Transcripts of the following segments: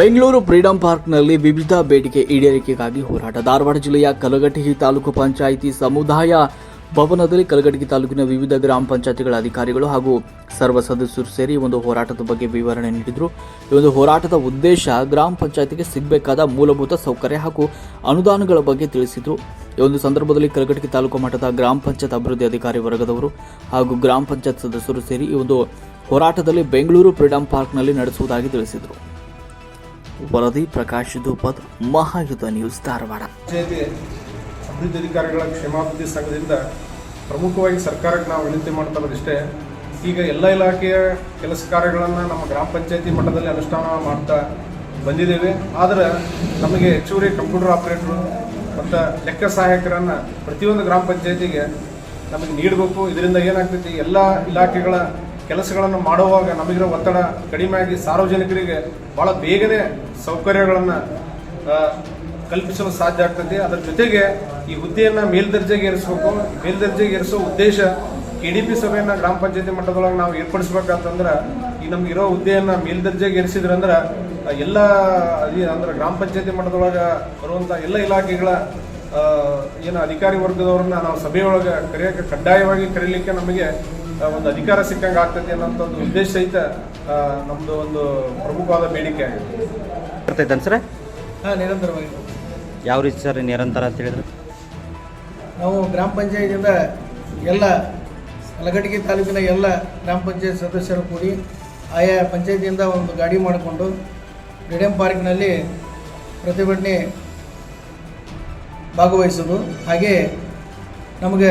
Bengaluru freedom ಪಾರ್ಕ್ನಲ್ಲಿ ವಿವಿಧ ಬೇಡಿಕೆ ಈಡೇರಿಕೆಗಾಗಿ ಹೋರಾಟ. ಧಾರವಾಡ ಜಿಲ್ಲೆಯ ಕಲಘಟಗಿ ತಾಲೂಕು ಪಂಚಾಯಿತಿ ಸಮುದಾಯ ಭವನದಲ್ಲಿ ಕಲಘಟಗಿ ತಾಲೂಕಿನ ವಿವಿಧ ಗ್ರಾಮ ಪಂಚಾಯತಿಗಳ ಅಧಿಕಾರಿಗಳು ಹಾಗೂ ಸರ್ವ ಸದಸ್ಯರು ಸೇರಿ ಒಂದು ಹೋರಾಟದ ಬಗ್ಗೆ ವಿವರಣೆ ನೀಡಿದರು. ಈ ಒಂದು ಹೋರಾಟದ ಉದ್ದೇಶ ಗ್ರಾಮ ಪಂಚಾಯತಿಗೆ ಸಿಗಬೇಕಾದ ಮೂಲಭೂತ ಸೌಕರ್ಯ ಹಾಗೂ ಅನುದಾನಗಳ ಬಗ್ಗೆ ತಿಳಿಸಿದರು. ಈ ಒಂದು ಸಂದರ್ಭದಲ್ಲಿ ಕಲಘಟಗಿ ತಾಲೂಕು ಮಟ್ಟದ ಗ್ರಾಮ ಪಂಚಾಯತ್ ಅಭಿವೃದ್ಧಿ ಅಧಿಕಾರಿ ವರ್ಗದವರು ಹಾಗೂ ಗ್ರಾಮ ಪಂಚಾಯತ್ ಸದಸ್ಯರು ಸೇರಿ ಈ ಒಂದು ಹೋರಾಟದಲ್ಲಿ ಬೆಂಗಳೂರು ಫ್ರೀಡಂ ಪಾರ್ಕ್ನಲ್ಲಿ ನಡೆಸುವುದಾಗಿ ತಿಳಿಸಿದರು. ವರದಿ ಪ್ರಕಾಶ್ ಧೂಪದ್ ಮಹಾಯುಧ ನ್ಯೂಸ್ ಧಾರವಾಡ. ಅಭಿವೃದ್ಧಿ ಅಧಿಕಾರಿಗಳ ಕ್ಷೇಮಾಭಿವೃದ್ಧಿ ಸಂಘದಿಂದ ಪ್ರಮುಖವಾಗಿ ಸರ್ಕಾರಕ್ಕೆ ನಾವು ವಿನಂತಿ ಮಾಡ್ತಾ ಈಗ ಎಲ್ಲ ಇಲಾಖೆಯ ಕೆಲಸ ಕಾರ್ಯಗಳನ್ನು ನಮ್ಮ ಗ್ರಾಮ ಪಂಚಾಯತಿ ಮಟ್ಟದಲ್ಲಿ ಅನುಷ್ಠಾನ ಮಾಡ್ತಾ ಬಂದಿದ್ದೇವೆ. ಆದರೆ ನಮಗೆ ಹೆಚ್ಚುವರಿ ಕಂಪ್ಯೂಟರ್ ಆಪ್ರೇಟ್ರು ಮತ್ತು ಲೆಕ್ಕ ಸಹಾಯಕರನ್ನು ಪ್ರತಿಯೊಂದು ಗ್ರಾಮ ಪಂಚಾಯತಿಗೆ ನಮಗೆ ನೀಡಬೇಕು. ಇದರಿಂದ ಏನಾಗ್ತೈತಿ? ಎಲ್ಲ ಇಲಾಖೆಗಳ ಕೆಲಸಗಳನ್ನು ಮಾಡುವಾಗ ನಮಗಿರೋ ಒತ್ತಡ ಕಡಿಮೆಯಾಗಿ ಸಾರ್ವಜನಿಕರಿಗೆ ಭಾಳ ಬೇಗನೆ ಸೌಕರ್ಯಗಳನ್ನು ಕಲ್ಪಿಸಲು ಸಾಧ್ಯ ಆಗ್ತದೆ. ಅದರ ಜೊತೆಗೆ ಈ ಹುದ್ದೆಯನ್ನು ಮೇಲ್ದರ್ಜೆಗೆ ಏರಿಸಬೇಕು. ಮೇಲ್ದರ್ಜೆಗೆ ಏರಿಸೋ ಉದ್ದೇಶ ಕೆ ಡಿ ಪಿ ಸಭೆಯನ್ನು ಗ್ರಾಮ ಪಂಚಾಯತಿ ಮಟ್ಟದೊಳಗೆ ನಾವು ಏರ್ಪಡಿಸ್ಬೇಕಂತಂದ್ರೆ, ಈ ನಮ್ಗೆ ಇರೋ ಹುದ್ದೆಯನ್ನು ಮೇಲ್ದರ್ಜೆಗೆ ಏರಿಸಿದ್ರಂದ್ರೆ ಎಲ್ಲ ಅಂದ್ರೆ ಗ್ರಾಮ ಪಂಚಾಯತಿ ಮಟ್ಟದೊಳಗೆ ಬರುವಂಥ ಎಲ್ಲ ಇಲಾಖೆಗಳ ಏನು ಅಧಿಕಾರಿ ವರ್ಗದವ್ರನ್ನ ನಾವು ಸಭೆಯೊಳಗೆ ಕರೆಯೋಕೆ ಕಡ್ಡಾಯವಾಗಿ ಕರೀಲಿಕ್ಕೆ ನಮಗೆ ಒಂದು ಅಧಿಕಾರ ಸಿಕ್ಕಂಗೆ ಆಗ್ತದೆ ಅನ್ನೋಂಥ ಒಂದು ಉದ್ದೇಶ ಸಹಿತ ನಮ್ದು ನಮ್ಮದು ಒಂದು ಪ್ರಮುಖವಾದ ಬೇಡಿಕೆ ಆಗಿದೆ. ಬರ್ತೈತೆ ಸರ್? ಹಾಂ ನಿರಂತರವಾಗಿ. ಯಾವ ರೀತಿ ಸರ್ ನಿರಂತರ ಅಂತ ಹೇಳಿದ್ರೆ? ನಾವು ಗ್ರಾಮ ಪಂಚಾಯತಿಯಿಂದ ಎಲ್ಲ ಅಲಗಡ್ಗಿ ತಾಲೂಕಿನ ಎಲ್ಲ ಗ್ರಾಮ ಪಂಚಾಯತ್ ಸದಸ್ಯರು ಕೂಡಿ ಆಯಾ ಪಂಚಾಯತಿಯಿಂದ ಒಂದು ಗಾಡಿ ಮಾಡಿಕೊಂಡು ಫ್ರೀಡಂ ಪಾರ್ಕ್ನಲ್ಲಿ ಪ್ರತಿಭಟನೆ ಭಾಗವಹಿಸೋದು. ಹಾಗೆ ನಮಗೆ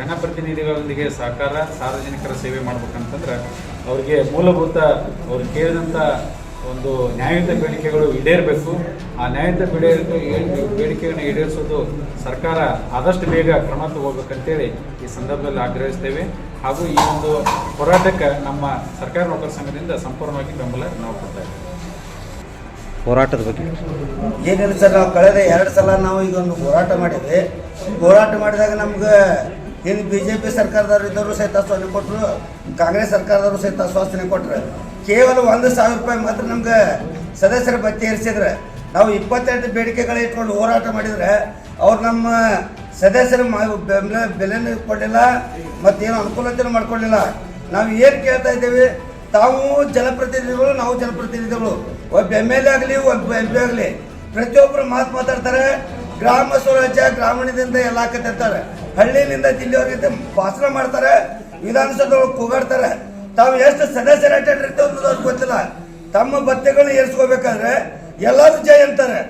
ಜನಪ್ರತಿನಿಧಿಗಳೊಂದಿಗೆ ಸಹಕಾರ ಸಾರ್ವಜನಿಕರ ಸೇವೆ ಮಾಡ್ಬೇಕಂತಂದ್ರೆ ಅವರಿಗೆ ಮೂಲಭೂತ ಅವ್ರು ಕೇಳಿದಂಥ ಒಂದು ನ್ಯಾಯಯುತ ಬೇಡಿಕೆಗಳು ಈಡೇರಬೇಕು. ಆ ನ್ಯಾಯಯುತ ಬೇಡಿಕೆ ಬೇಡಿಕೆಗಳನ್ನ ಈಡೇರಿಸೋದು ಸರ್ಕಾರ ಆದಷ್ಟು ಬೇಗ ಕ್ರಮ ತಗೋಬೇಕಂತೇಳಿ ಈ ಸಂದರ್ಭದಲ್ಲಿ ಆಗ್ರಹಿಸ್ತೇವೆ. ಹಾಗೂ ಈ ಒಂದು ಹೋರಾಟಕ್ಕೆ ನಮ್ಮ ಸರ್ಕಾರಿ ನೌಕರ ಸಂಘದಿಂದ ಸಂಪೂರ್ಣವಾಗಿ ಬೆಂಬಲ ನಾವು ಕೊಡ್ತಾ ಇದ್ದೇವೆ. ಹೋರಾಟದ ಬಗ್ಗೆ. ಏನಿಲ್ಲ ಸರ್ ನಾವು ಕಳೆದ ಎರಡು ಸಲ ನಾವು ಈಗ ಒಂದು ಹೋರಾಟ ಮಾಡಿದ್ವಿ. ಹೋರಾಟ ಮಾಡಿದಾಗ ನಮ್ಗೆ ಏನು ಬಿ ಜೆ ಪಿ ಸರ್ಕಾರದವ್ರು ಇದ್ದವರು ಸಹಿತ ಆಶ್ವಾಸನೆ ಕೊಟ್ಟರು ಕಾಂಗ್ರೆಸ್ ಸರ್ಕಾರದವರು ಸಹಿತ ಆಶ್ವಾಸನೆ ಕೊಟ್ಟರು ಕೇವಲ ಒಂದು ಸಾವಿರ ರೂಪಾಯಿ ಮಾತ್ರ ನಮ್ಗೆ ಸದಸ್ಯರ ಭತ್ಯೆ ಏರಿಸಿದ್ರೆ, ನಾವು ಇಪ್ಪತ್ತೆರಡು ಬೇಡಿಕೆಗಳ ಇಟ್ಕೊಂಡು ಹೋರಾಟ ಮಾಡಿದರೆ, ಅವ್ರು ನಮ್ಮ ಸದಸ್ಯರು ಬೆಂಬಲ ಬೆಲೆನೂ ಕೊಡಲಿಲ್ಲ ಮತ್ತೇನು ಅನುಕೂಲತೆಯೂ ಮಾಡ್ಕೊಳ್ಳಿಲ್ಲ ನಾವು ಏನು ಕೇಳ್ತಾ ಇದ್ದೇವೆ, ತಾವು ಜನಪ್ರತಿನಿಧಿಗಳು, ನಾವು ಜನಪ್ರತಿನಿಧಿಗಳು. ಒಬ್ಬ ಎಂ ಎಲ್ ಎ ಆಗಲಿ, ಒಬ್ಬ ಎಂ ಪಿ ಆಗಲಿ ಪ್ರತಿಯೊಬ್ಬರು ಮಾತು ಮಾತಾಡ್ತಾರೆ, ಗ್ರಾಮ ಸ್ವರಾಜ್ಯ, ಗ್ರಾಮೀಣದಿಂದ ಎಲ್ಲ ಕತ್ತಿರ್ತಾರೆ. ಹಳ್ಳಿಯಿಂದ ಜಿಲ್ಲೆಯವರಿಗೆ ಭಾಷಣ ಮಾಡ್ತಾರೆ ವಿಧಾನಸೌಧದೊಳಗೆ ಕೂಗಾಡ್ತಾರೆ. ತಾವು ಎಷ್ಟು ಸದಸ್ಯರ ಗೊತ್ತಿಲ್ಲ. ತಮ್ಮ ಭತ್ಯೆಗಳನ್ನ ಏರಿಸ್ಕೋಬೇಕಾದ್ರೆ ಎಲ್ಲರೂ ಜೈ ಅಂತಾರೆ.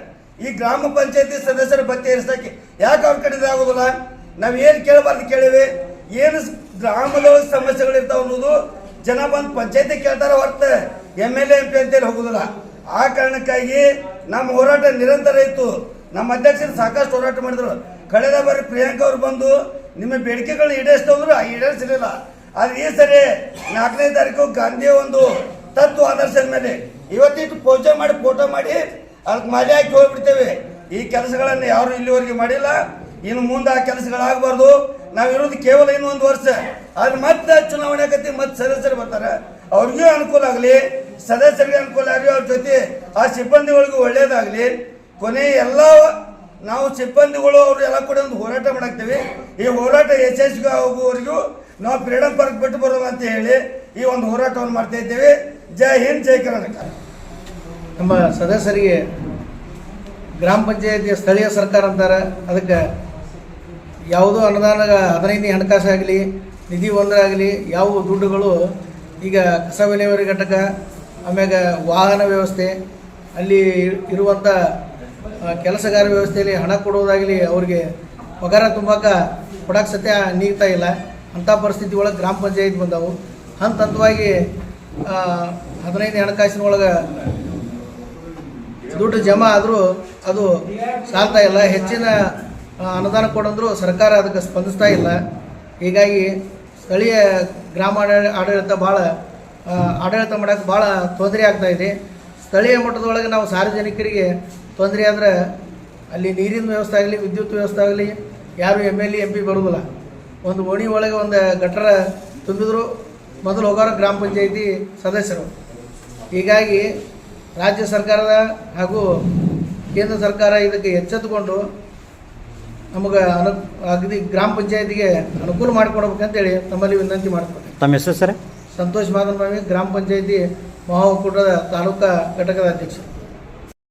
ಈ ಗ್ರಾಮ ಪಂಚಾಯತಿ ಸದಸ್ಯರ ಭತ್ಯೆ ಏರಿಸಕ್ಕೆ ಯಾಕೆ ಅವ್ರ ಕಡೆ ಆಗೋದಿಲ್ಲ? ನಾವು ಏನು ಕೇಳಬಾರ್ದು ಕೇಳಿವಿ. ಏನು ಗ್ರಾಮದ ಸಮಸ್ಯೆಗಳು ಸಮಸ್ಯೆಗಳಿರ್ತಾವ ಅನ್ನೋದು ಜನ ಬಂದು ಪಂಚಾಯತಿ ಕೇಳ್ತಾರೆ ಹೊರತು ಎಂ ಎಲ್ ಎಂ ಪಿ ಅಂತೇಳಿ ಹೋಗೋದಿಲ್ಲ. ಆ ಕಾರಣಕ್ಕಾಗಿ ನಮ್ಮ ಹೋರಾಟ ನಿರಂತರ ಇತ್ತು. ನಮ್ಮ ಅಧ್ಯಕ್ಷರು ಸಾಕಷ್ಟು ಹೋರಾಟ ಮಾಡಿದ್ರು. ಕಳೆದ ಬಾರಿ ಪ್ರಿಯಾಂಕ ಅವರು ಬಂದು ನಿಮ್ಮ ಬೇಡಿಕೆಗಳನ್ನ ಈಡೇರಿಸ್ತಂದ್ರು ಈಡೇರಿಸಲಿಲ್ಲ ಆದ್ರೆ ಈ ಸರಿ ನಾಲ್ಕನೇ ತಾರೀಕು ಗಾಂಧಿಯ ಒಂದು ತತ್ವ ಆದರ್ಶದ ಮೇಲೆ ಇವತ್ತಿಟ್ಟು ಪೂಜೆ ಮಾಡಿ, ಫೋಟೋ ಮಾಡಿ, ಅದಕ್ಕೆ ಮಾಲೆ ಹಾಕಿ ಹೋಗ್ಬಿಡ್ತೇವೆ. ಈ ಕೆಲಸಗಳನ್ನು ಯಾರು ಇಲ್ಲಿವರೆಗೆ ಮಾಡಿಲ್ಲ. ಇನ್ನು ಮುಂದೆ ಆ ಕೆಲಸಗಳಾಗಬಾರ್ದು. ನಾವಿರೋದು ಕೇವಲ ಇನ್ನೊಂದು ವರ್ಷ. ಆದ್ರೆ ಮತ್ತೆ ಚುನಾವಣೆ ಆಗತ್ತೆ, ಮತ್ತೆ ಸದಸ್ಯರು ಬರ್ತಾರೆ. ಅವ್ರಿಗೂ ಅನುಕೂಲ ಆಗಲಿ, ಸದಸ್ಯರಿಗೆ ಅನುಕೂಲ ಆಗಲಿ, ಅವ್ರ ಜೊತೆ ಆ ಸಿಬ್ಬಂದಿಗಳಿಗೂ ಒಳ್ಳೇದಾಗಲಿ ಕೊನೆ ಎಲ್ಲ ನಾವು ಸಿಬ್ಬಂದಿಗಳು ಅವರು ಎಲ್ಲ ಕೂಡ ಒಂದು ಹೋರಾಟ ಮಾಡಾಕ್ತೀವಿ. ಈ ಹೋರಾಟ ಯಶಸ್ವಿ ಆಗುವವರೆಗೂ ನಾವು ಫ್ರೀಡಮ್ ಪಾರ್ಕ್ ಬಿಟ್ಟು ಬರೋದು ಅಂತ ಹೇಳಿ ಈ ಒಂದು ಹೋರಾಟವನ್ನು ಮಾಡ್ತಾ ಇದ್ದೇವೆ. ಜೈ ಹಿಂದ್, ಜೈ ಕರ್ನಾಟಕ. ನಮ್ಮ ಸದಸ್ಯರಿಗೆ ಗ್ರಾಮ ಪಂಚಾಯತಿಯ ಸ್ಥಳೀಯ ಸರ್ಕಾರ ಅಂತಾರೆ. ಅದಕ್ಕೆ ಯಾವುದೋ ಅನುದಾನ ಹದಿನೈದನೇ ಹಣಕಾಸು ಆಗಲಿ, ನಿಧಿ ಒಂದರಾಗಲಿ ಯಾವ ದುಡ್ಡುಗಳು ಈಗ ಕಸ ವಿಲೇವಾರಿ ಘಟಕ, ಆಮ್ಯಾಗ ವಾಹನ ವ್ಯವಸ್ಥೆ, ಅಲ್ಲಿ ಇರುವಂಥ ಕೆಲಸಗಾರ ವ್ಯವಸ್ಥೆಯಲ್ಲಿ ಹಣ ಕೊಡೋದಾಗಲಿ ಅವ್ರಿಗೆ ಪಗಾರ ತುಂಬಾಕ ಕೊಡಕ್ಕೆ ಸತ್ಯ ನೀಗ್ತಾ ಇಲ್ಲ. ಅಂಥ ಪರಿಸ್ಥಿತಿ ಒಳಗೆ ಗ್ರಾಮ ಪಂಚಾಯತ್ ಬಂದವು. ಹಂತ ಹಂತವಾಗಿ ಹದಿನೈದು ಹಣಕಾಸಿನ ಒಳಗೆ ದುಡ್ಡು ಜಮಾ ಆದರೂ ಅದು ಸಾಲ್ತಾ ಇಲ್ಲ. ಹೆಚ್ಚಿನ ಅನುದಾನ ಕೊಡಂದ್ರು ಸರ್ಕಾರ ಅದಕ್ಕೆ ಸ್ಪಂದಿಸ್ತಾ ಇಲ್ಲ. ಹೀಗಾಗಿ ಸ್ಥಳೀಯ ಗ್ರಾಮ ಆಡಳಿ- ಆಡಳಿತ ಭಾಳ ಆಡಳಿತ ಮಾಡೋಕ್ಕೆ ಭಾಳ ತೊಂದರೆ ಆಗ್ತಾ ಇದೆ. ಸ್ಥಳೀಯ ಮಟ್ಟದೊಳಗೆ ನಾವು ಸಾರ್ವಜನಿಕರಿಗೆ ತೊಂದರೆ ಆದರೆ ಅಲ್ಲಿ ನೀರಿನ ವ್ಯವಸ್ಥೆ ಆಗಲಿ ವಿದ್ಯುತ್ ವ್ಯವಸ್ಥೆ ಆಗಲಿ ಯಾರು M L A M P ಬರೋದಿಲ್ಲ. ಒಂದು ಓಣಿ ಒಳಗೆ ಒಂದು ಗಟ್ಟರ ತುಂಬಿದ್ರು ಮೊದಲು ಹೋಗೋರು ಗ್ರಾಮ ಪಂಚಾಯಿತಿ ಸದಸ್ಯರು. ಹೀಗಾಗಿ ರಾಜ್ಯ ಸರ್ಕಾರದ ಹಾಗೂ ಕೇಂದ್ರ ಸರ್ಕಾರ ಇದಕ್ಕೆ ಎಚ್ಚೆತ್ತುಕೊಂಡು ನಮಗೆ ಅನು ಅಗದಿ ಗ್ರಾಮ ಪಂಚಾಯತಿಗೆ ಅನುಕೂಲ ಮಾಡಿಕೊಡ್ಬೇಕಂತೇಳಿ ತಮ್ಮಲ್ಲಿ ವಿನಂತಿ ಮಾಡ್ಕೊತೀನಿ ತಮ್ಮ ಹೆಸರು ಸರ್? ಸಂತೋಷ್ ಮಾದನ್ ಗ್ರಾಮ ಪಂಚಾಯತಿ ಮಹಾ ಒಕ್ಕೂಟದ ತಾಲೂಕಾ ಘಟಕದ ಅಧ್ಯಕ್ಷರು.